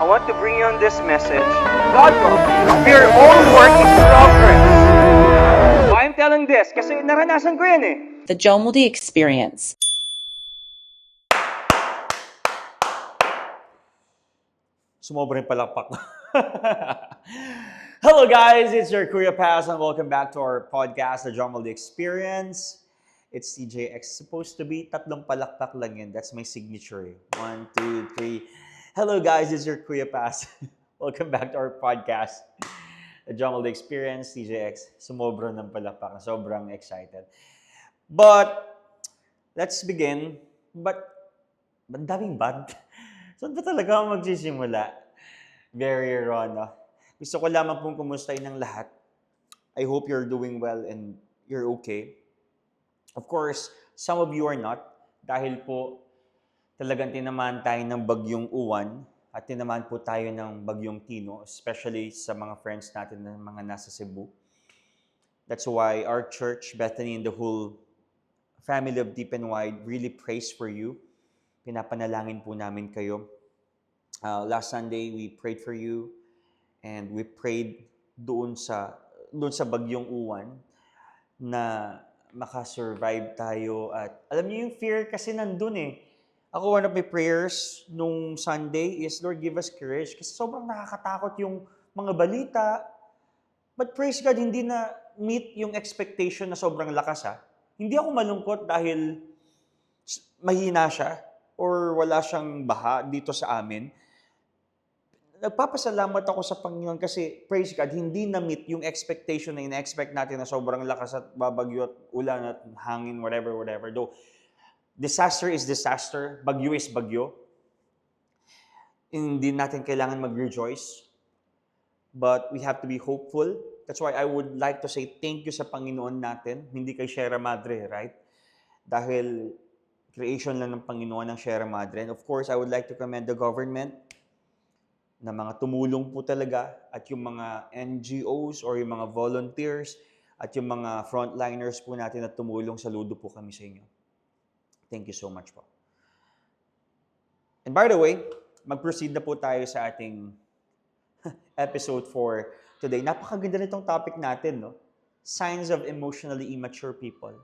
I want to bring you on this message. God loves you. Your own work in progress. Why I'm telling this? Kasi naranasan ko yan eh. The Jomudi Experience. Sumobra yung palakpak. Hello guys, it's your Kuya Pass and welcome back to our podcast, The Drumble Experience. It's TJX. Supposed to be tatlong palakpak lang yun. That's my signature. eh. One, two, three. Hello guys, it's your Kuya Pass. welcome back to our podcast, The Drumble Experience, TJX. Sumobra ng palakpak. Sobrang excited. But, let's begin. But, ang daming bad. Saan ba talaga ako magsisimula? Very no? Gusto ko lamang pong kumustahin ng lahat. I hope you're doing well and you're okay. Of course, some of you are not dahil po talagang tinamaan tayo ng bagyong uwan at tinamaan po tayo ng bagyong Tino, especially sa mga friends natin na mga nasa Cebu. That's why our church, Bethany and the whole family of Deep and Wide really prays for you. Pinapanalangin po namin kayo. Uh, last Sunday, we prayed for you and we prayed doon sa doon sa bagyong uwan na makasurvive tayo at alam niyo yung fear kasi nandun eh. Ako one of my prayers nung Sunday is Lord give us courage kasi sobrang nakakatakot yung mga balita. But praise God, hindi na meet yung expectation na sobrang lakas ha. Hindi ako malungkot dahil mahina siya or wala siyang baha dito sa amin nagpapasalamat ako sa Panginoon kasi, praise God, hindi na-meet yung expectation na ina-expect natin na sobrang lakas at babagyo at ulan at hangin, whatever, whatever. Though, disaster is disaster, bagyo is bagyo. Hindi natin kailangan mag-rejoice. But we have to be hopeful. That's why I would like to say thank you sa Panginoon natin, hindi kay Sierra Madre, right? Dahil creation lang ng Panginoon ng Sierra Madre. And of course, I would like to commend the government na mga tumulong po talaga at yung mga NGOs or yung mga volunteers at yung mga frontliners po natin na tumulong, saludo po kami sa inyo. Thank you so much po. And by the way, mag-proceed na po tayo sa ating episode for today. Napakaganda nitong topic natin, no? Signs of emotionally immature people.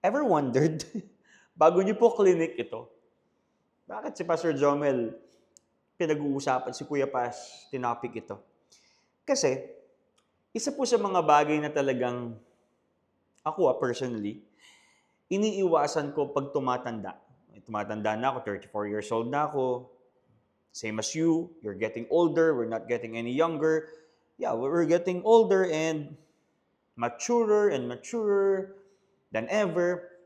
Ever wondered, bago niyo po clinic ito, bakit si Pastor Jomel pinag-uusapan, si Kuya Paz, tinapik ito. Kasi, isa po sa mga bagay na talagang ako ah, personally, iniiwasan ko pag tumatanda. Tumatanda na ako, 34 years old na ako. Same as you, you're getting older, we're not getting any younger. Yeah, we're getting older and maturer and maturer than ever.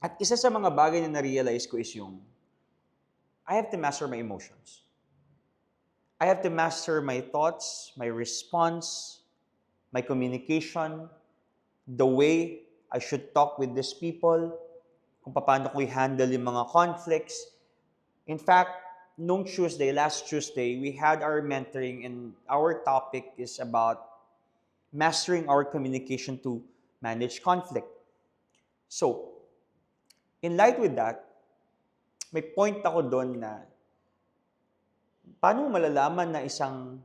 At isa sa mga bagay na na-realize ko is yung I have to master my emotions. I have to master my thoughts, my response, my communication, the way I should talk with these people, kung paano ko i-handle yung mga conflicts. In fact, nung Tuesday, last Tuesday, we had our mentoring and our topic is about mastering our communication to manage conflict. So, in light with that, may point ako doon na paano malalaman na isang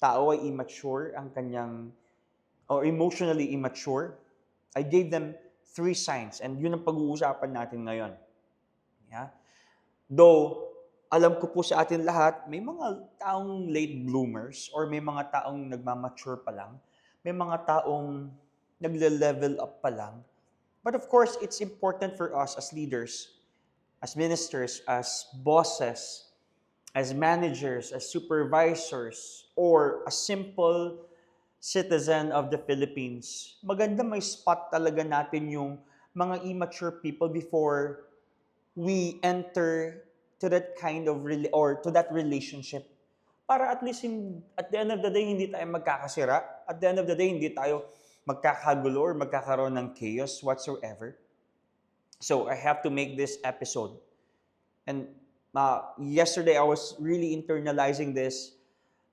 tao ay immature ang kanyang or emotionally immature? I gave them three signs and yun ang pag-uusapan natin ngayon. Yeah? Though, alam ko po sa atin lahat, may mga taong late bloomers or may mga taong nagmamature pa lang. May mga taong nagle-level up pa lang. But of course, it's important for us as leaders, as ministers, as bosses, as managers, as supervisors, or a simple citizen of the Philippines, maganda may spot talaga natin yung mga immature people before we enter to that kind of rela- or to that relationship. Para at least in, at the end of the day, hindi tayo magkakasira. At the end of the day, hindi tayo magkakagulo or magkakaroon ng chaos whatsoever. So I have to make this episode. And uh, yesterday, I was really internalizing this.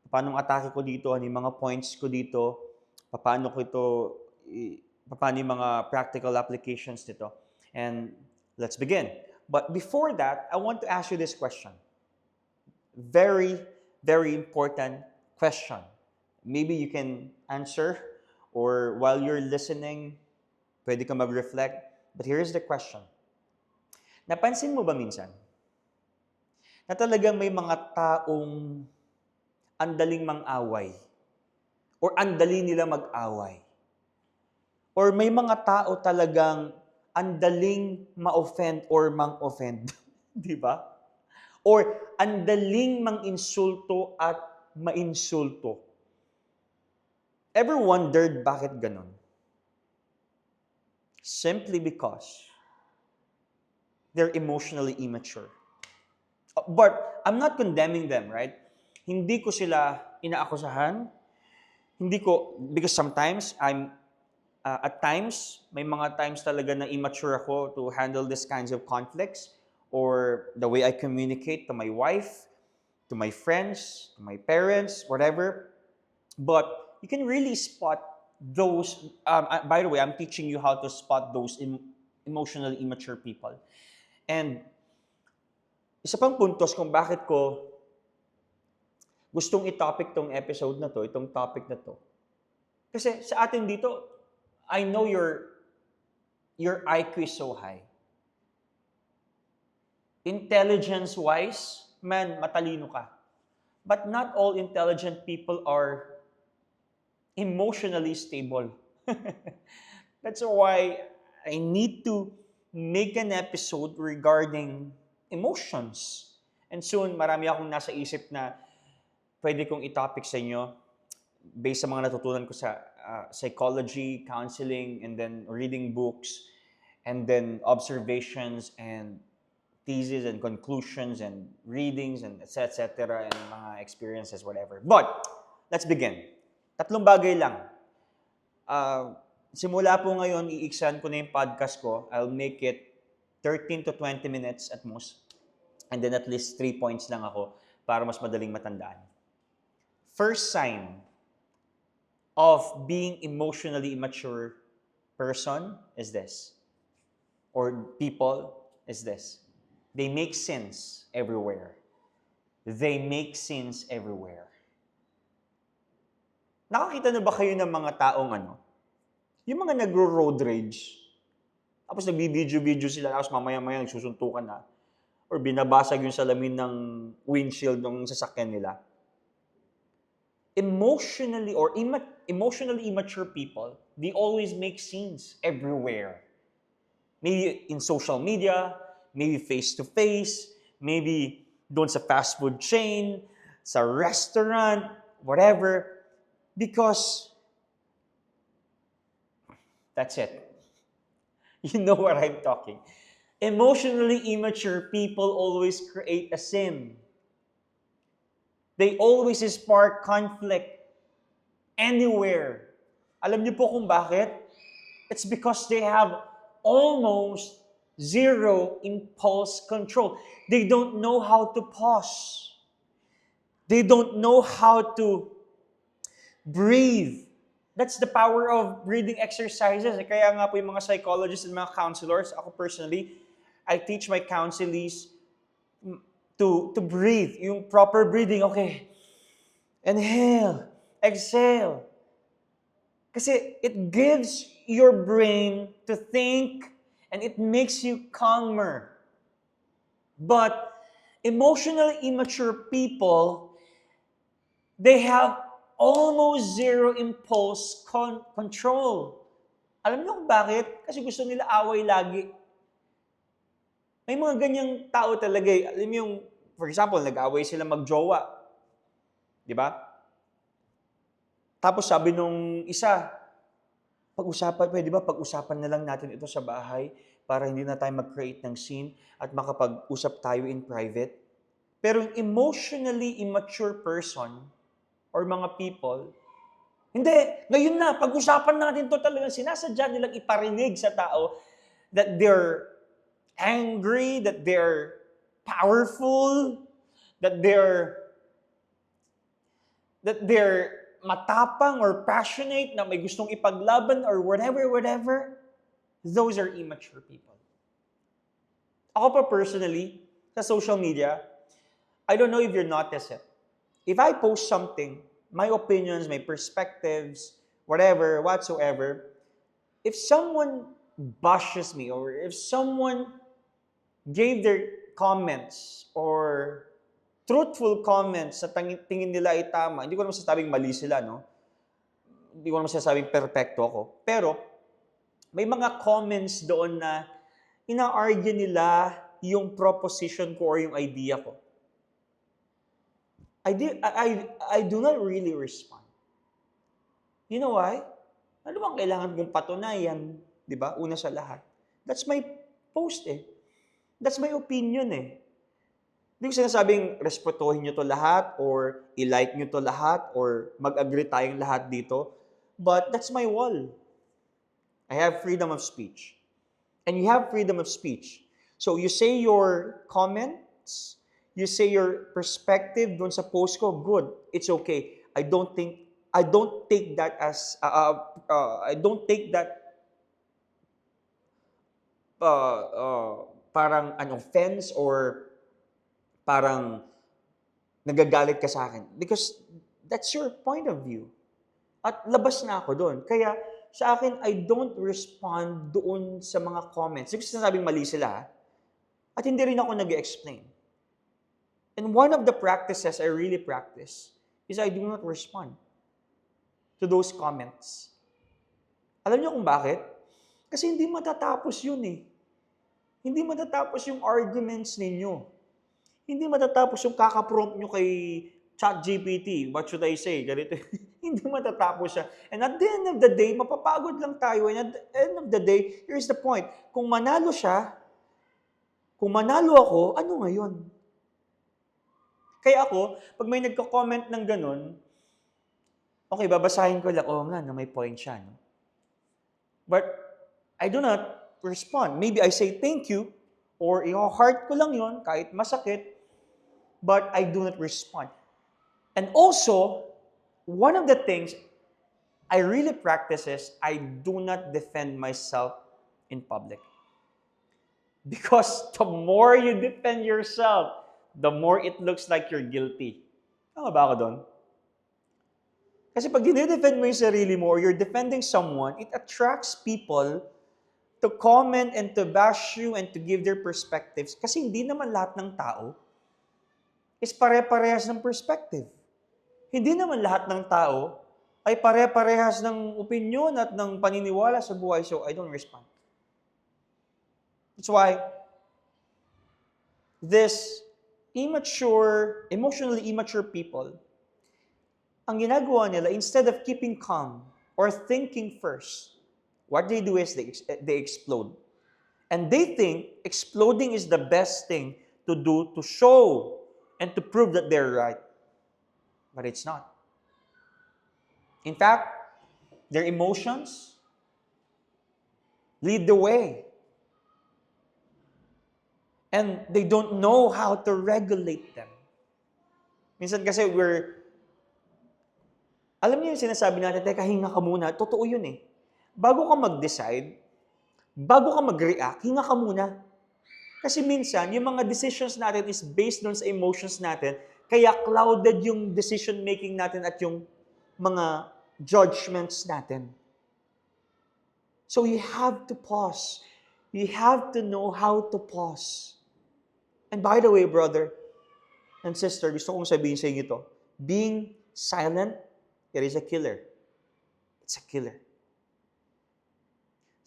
Paano ang atake ko dito? Ano yung mga points ko dito? Paano ko ito, paano yung mga practical applications nito? And let's begin. But before that, I want to ask you this question. Very, very important question. Maybe you can answer or while you're listening, pwede ka mag-reflect. But here's the question. Napansin mo ba minsan na talagang may mga taong andaling mang-away or andali nila mag-away or may mga tao talagang andaling ma-offend or mang-offend, di ba? Or andaling mang-insulto at ma-insulto. Ever wondered bakit ganon? Simply because they're emotionally immature. But I'm not condemning them, right? Hindi ko sila inaakusahan. Hindi ko, because sometimes I'm, uh, at times, may mga times talaga na immature ako to handle these kinds of conflicts or the way I communicate to my wife, to my friends, to my parents, whatever. But you can really spot those. Um, uh, by the way, I'm teaching you how to spot those em- emotionally immature people. And isa pang puntos kung bakit ko gustong i-topic tong episode na to, itong topic na to. Kasi sa atin dito, I know your your IQ is so high. Intelligence-wise, man, matalino ka. But not all intelligent people are emotionally stable. That's why I need to make an episode regarding emotions. And soon, marami akong nasa isip na pwede kong i-topic sa inyo based sa mga natutunan ko sa uh, psychology, counseling, and then reading books, and then observations and theses and conclusions and readings and etc. etc. and mga experiences, whatever. But, let's begin. Tatlong bagay lang. Uh, simula po ngayon, iiksan ko na yung podcast ko. I'll make it 13 to 20 minutes at most. And then at least 3 points lang ako para mas madaling matandaan. First sign of being emotionally immature person is this. Or people is this. They make sins everywhere. They make sins everywhere. Nakakita na ba kayo ng mga taong ano? Yung mga nagro-road rage. Tapos nagbibideo-video sila, tapos mamaya-maya nagsusuntukan na. Or binabasag yung salamin ng windshield ng sasakyan nila. Emotionally or imma- emotionally immature people, they always make scenes everywhere. Maybe in social media, maybe face-to-face, maybe doon sa fast food chain, sa restaurant, whatever. Because that's it. You know what I'm talking. Emotionally immature people always create a sin. They always spark conflict anywhere. Alam niyo po kung bakit? It's because they have almost zero impulse control. They don't know how to pause. They don't know how to breathe. That's the power of breathing exercises. Eh, Kaya nga po yung mga psychologists and mga counselors, ako personally, I teach my counselees to, to breathe. Yung proper breathing, okay. Inhale, exhale. Kasi it gives your brain to think and it makes you calmer. But emotionally immature people, they have almost zero impulse con- control. Alam niyo bakit? Kasi gusto nila away lagi. May mga ganyang tao talaga eh. Alam niyo yung, for example, nag-away sila magjowa. Di ba? Tapos sabi nung isa, pag-usapan, pwede ba pag-usapan na lang natin ito sa bahay para hindi na tayo mag-create ng scene at makapag-usap tayo in private? Pero yung emotionally immature person or mga people, hindi, ngayon na, pag-usapan natin to talagang sinasadya nilang iparinig sa tao that they're angry, that they're powerful, that they're that they're matapang or passionate na may gustong ipaglaban or whatever, whatever, those are immature people. Ako pa personally, sa social media, I don't know if you notice it. if I post something, my opinions, my perspectives, whatever, whatsoever, if someone bashes me or if someone gave their comments or truthful comments sa tingin nila ay tama, hindi ko naman sasabing mali sila, no? Hindi ko naman sasabing perfecto ako. Pero, may mga comments doon na ina-argue nila yung proposition ko or yung idea ko. I, di, I, I, I do not really respond. You know why? Ano bang kailangan kong patunayan? Di ba? Una sa lahat. That's my post eh. That's my opinion eh. Hindi ko sinasabing respetuhin nyo to lahat or i-like nyo to lahat or mag-agree tayong lahat dito. But that's my wall. I have freedom of speech. And you have freedom of speech. So you say your comments, you say your perspective doon sa post ko, good. It's okay. I don't think I don't take that as uh, uh, uh, I don't take that uh, uh, parang an offense or parang nagagalit ka sa akin because that's your point of view. At labas na ako doon. Kaya sa akin, I don't respond doon sa mga comments. Hindi sinasabing mali sila. At hindi rin ako nag explain And one of the practices I really practice is I do not respond to those comments. Alam niyo kung bakit? Kasi hindi matatapos yun eh. Hindi matatapos yung arguments ninyo. Hindi matatapos yung kakaprompt nyo kay ChatGPT. What should I say? Ganito. hindi matatapos siya. And at the end of the day, mapapagod lang tayo. And at the end of the day, here's the point. Kung manalo siya, kung manalo ako, ano ngayon? Kaya ako, pag may nagko-comment ng ganun, okay, babasahin ko lang, oh nga, na may point siya. No? But I do not respond. Maybe I say thank you, or i-heart ko lang yon kahit masakit, but I do not respond. And also, one of the things I really practice is I do not defend myself in public. Because the more you defend yourself, the more it looks like you're guilty. Tama ba ako doon? Kasi pag dinidefend mo yung sarili mo or you're defending someone, it attracts people to comment and to bash you and to give their perspectives. Kasi hindi naman lahat ng tao is pare-parehas ng perspective. Hindi naman lahat ng tao ay pare-parehas ng opinion at ng paniniwala sa buhay. So, I don't respond. That's why this immature, emotionally immature people, ang ginagawa nila, instead of keeping calm or thinking first, what they do is they, ex- they explode. And they think exploding is the best thing to do to show and to prove that they're right. But it's not. In fact, their emotions lead the way. And they don't know how to regulate them. Minsan kasi we're alam niyo yung sinasabi natin, teka, hinga ka muna. Totoo yun eh. Bago ka mag-decide, bago ka mag-react, hinga ka muna. Kasi minsan, yung mga decisions natin is based doon sa emotions natin, kaya clouded yung decision-making natin at yung mga judgments natin. So you have to pause. You have to know how to pause. And by the way, brother and sister, gusto kong sabihin sa inyo ito. Being silent it is a killer. It's a killer.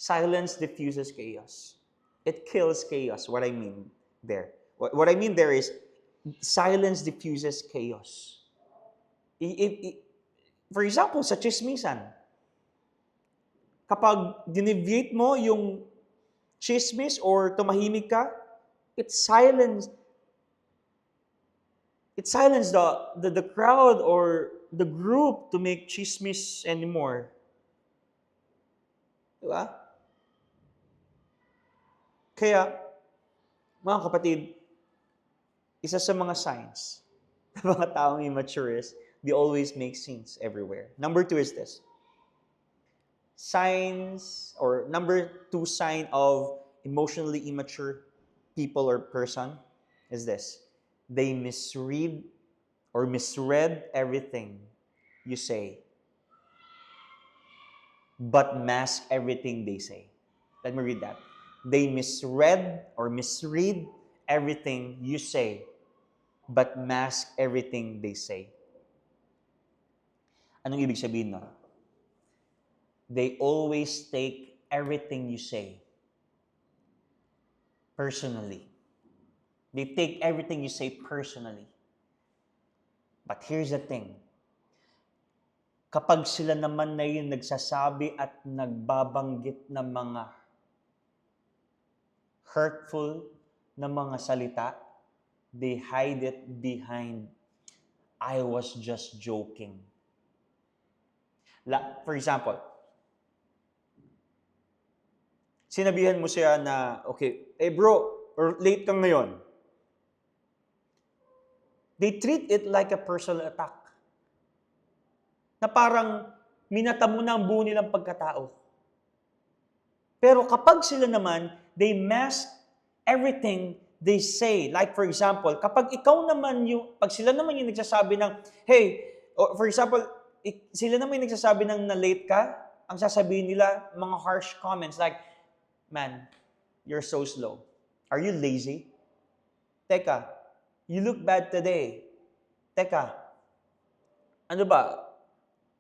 Silence diffuses chaos. It kills chaos. What I mean there. What, I mean there is silence diffuses chaos. I- i- i- for example, sa chismisan, kapag dineviate mo yung chismis or tumahimik ka, it silence it silenced the, the, the crowd or the group to make chismis anymore. Diba? Kaya, mga kapatid, isa sa mga signs ng mga taong immature is they always make scenes everywhere. Number two is this. Signs, or number two sign of emotionally immature people or person is this. They misread or misread everything you say, but mask everything they say. Let me read that. They misread or misread everything you say, but mask everything they say. Anong ibig sabihin nun? They always take everything you say personally. They take everything you say personally. But here's the thing. Kapag sila naman na yung nagsasabi at nagbabanggit ng mga hurtful na mga salita, they hide it behind, I was just joking. La, for example, sinabihan mo siya na, okay, eh bro, or late kang ngayon. They treat it like a personal attack. Na parang minata mo na ang buo nilang pagkatao. Pero kapag sila naman, they mask everything they say. Like for example, kapag ikaw naman yung, pag sila naman yung nagsasabi ng, hey, or for example, sila naman yung nagsasabi ng na-late ka, ang sasabihin nila, mga harsh comments like, man, you're so slow. Are you lazy? Teka, you look bad today. Teka, ano ba?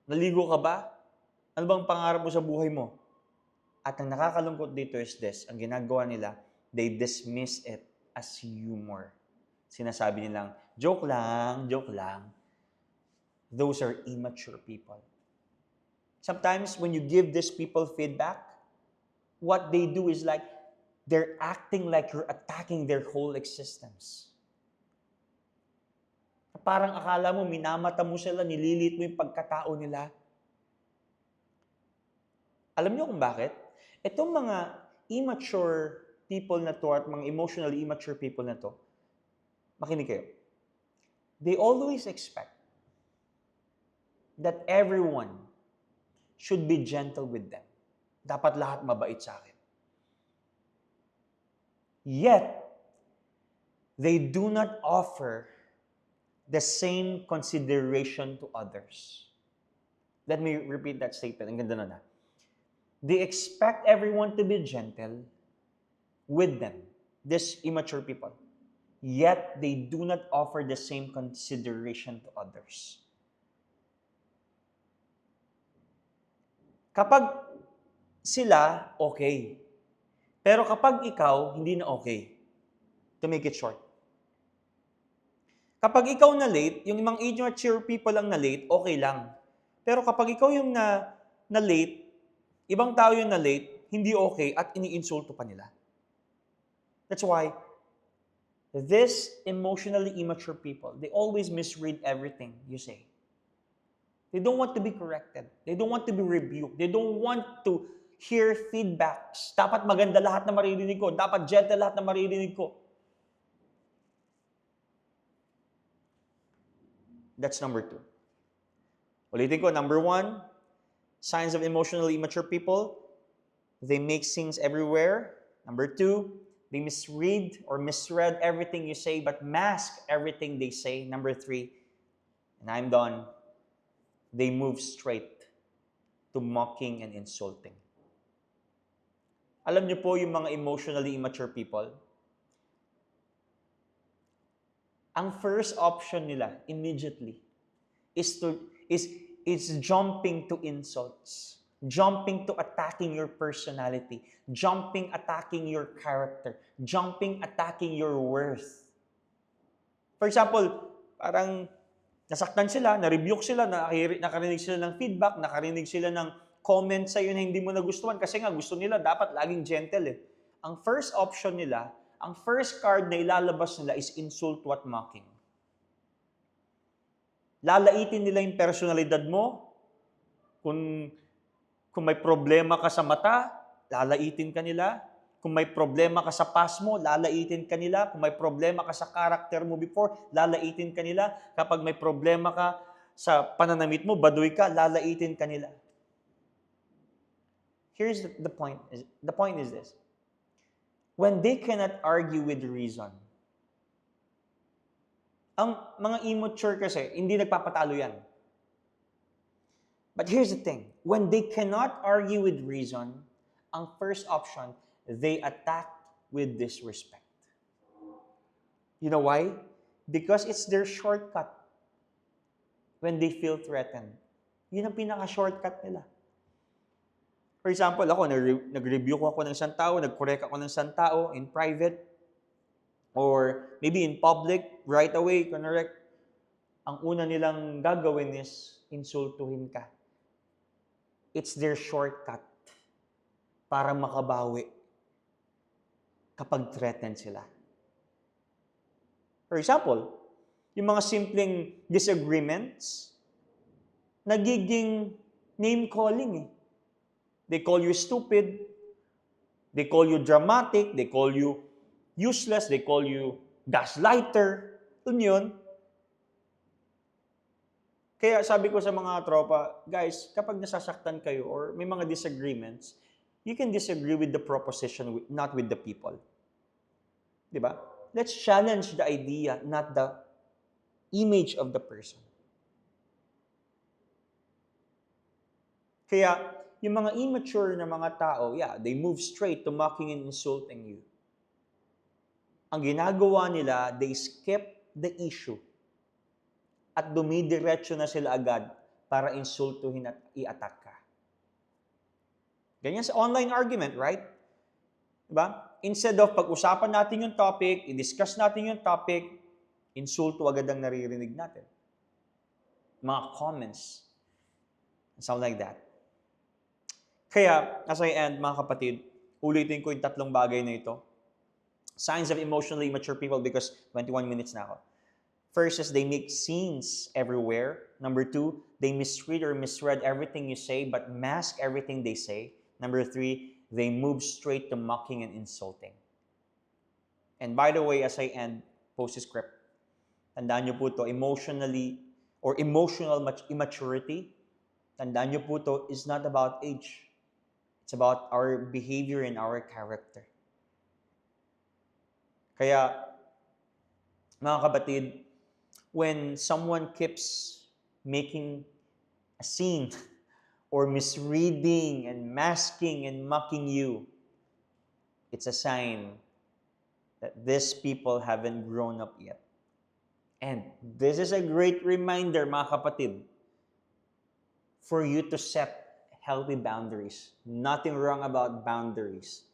Naligo ka ba? Ano bang pangarap mo sa buhay mo? At ang nakakalungkot dito is this, ang ginagawa nila, they dismiss it as humor. Sinasabi nilang, joke lang, joke lang. Those are immature people. Sometimes when you give these people feedback, what they do is like, they're acting like you're attacking their whole existence. Parang akala mo, minamata mo sila, nililit mo yung pagkatao nila. Alam niyo kung bakit? Itong mga immature people na to at mga emotionally immature people na to, makinig kayo. They always expect that everyone should be gentle with them. Dapat lahat mabait sa akin. Yet, they do not offer the same consideration to others. Let me repeat that statement. Ang ganda nun ah. They expect everyone to be gentle with them, these immature people. Yet, they do not offer the same consideration to others. Kapag sila, okay. Pero kapag ikaw, hindi na okay. To make it short. Kapag ikaw na late, yung mga immature people lang na late, okay lang. Pero kapag ikaw yung na, na late, ibang tao yung na late, hindi okay at iniinsulto pa nila. That's why this emotionally immature people, they always misread everything you say. They don't want to be corrected. They don't want to be rebuked. They don't want to hear feedbacks. Dapat maganda lahat na maririnig ko. Dapat gentle lahat na maririnig ko. That's number two. Ulitin ko, number one, signs of emotionally immature people, they make scenes everywhere. Number two, they misread or misread everything you say but mask everything they say. Number three, and I'm done, they move straight to mocking and insulting. Alam niyo po yung mga emotionally immature people, ang first option nila immediately is to is is jumping to insults jumping to attacking your personality jumping attacking your character jumping attacking your worth. For example parang nasaktan sila na-rebuke sila nakarinig sila ng feedback nakarinig sila ng comment sa iyo na hindi mo nagustuhan. Kasi nga gusto nila dapat laging gentle eh. Ang first option nila ang first card na ilalabas nila is insult at mocking. Lalaitin nila yung personalidad mo. Kung, kung may problema ka sa mata, lalaitin ka nila. Kung may problema ka sa past mo, lalaitin ka nila. Kung may problema ka sa character mo before, lalaitin ka nila. Kapag may problema ka sa pananamit mo, baduy ka, lalaitin ka nila. Here's the, point. The point is this when they cannot argue with reason. Ang mga immature kasi, hindi nagpapatalo yan. But here's the thing. When they cannot argue with reason, ang first option, they attack with disrespect. You know why? Because it's their shortcut when they feel threatened. Yun ang pinaka-shortcut nila. For example, ako, nag- nag-review ko ako ng isang tao, nag-correct ako ng isang tao in private, or maybe in public, right away, correct. Ang una nilang gagawin is insultuhin ka. It's their shortcut para makabawi kapag threatened sila. For example, yung mga simpleng disagreements, nagiging name-calling eh. They call you stupid, they call you dramatic, they call you useless, they call you gaslighter. Yun. Kaya sabi ko sa mga tropa, guys, kapag nasasaktan kayo or may mga disagreements, you can disagree with the proposition, not with the people. Di ba? Let's challenge the idea, not the image of the person. Kaya, yung mga immature na mga tao, yeah, they move straight to mocking and insulting you. Ang ginagawa nila, they skip the issue at dumidiretso na sila agad para insultuhin at i-attack ka. Ganyan sa online argument, right? Diba? Instead of pag-usapan natin yung topic, i-discuss natin yung topic, insulto agad ang naririnig natin. Mga comments. Something like that. Kaya, as I end, mga kapatid, ulitin ko yung tatlong bagay na ito. Signs of emotionally immature people because 21 minutes ako. First is they make scenes everywhere. Number two, they misread or misread everything you say but mask everything they say. Number three, they move straight to mocking and insulting. And by the way, as I end, post-script, tandaan nyo po emotionally or emotional immaturity, tandaan nyo po is not about age. It's about our behavior and our character. Kaya, mga kapatid, when someone keeps making a scene or misreading and masking and mocking you, it's a sign that these people haven't grown up yet. And this is a great reminder, mga kapatid, for you to set healthy boundaries. Nothing wrong about boundaries.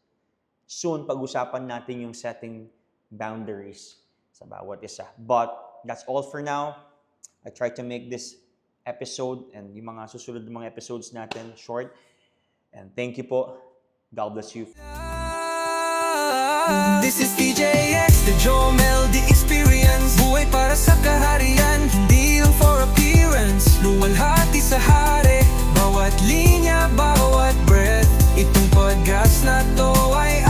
Soon, pag-usapan natin yung setting boundaries sa bawat isa. But that's all for now. I try to make this episode and yung mga susunod na mga episodes natin short. And thank you po. God bless you. This is DJX, the Joe Melody Experience Buhay para sa kaharian, hindi lang for appearance Luwalhati sa hari, bawat linya, bawat breath Itong podcast na to ay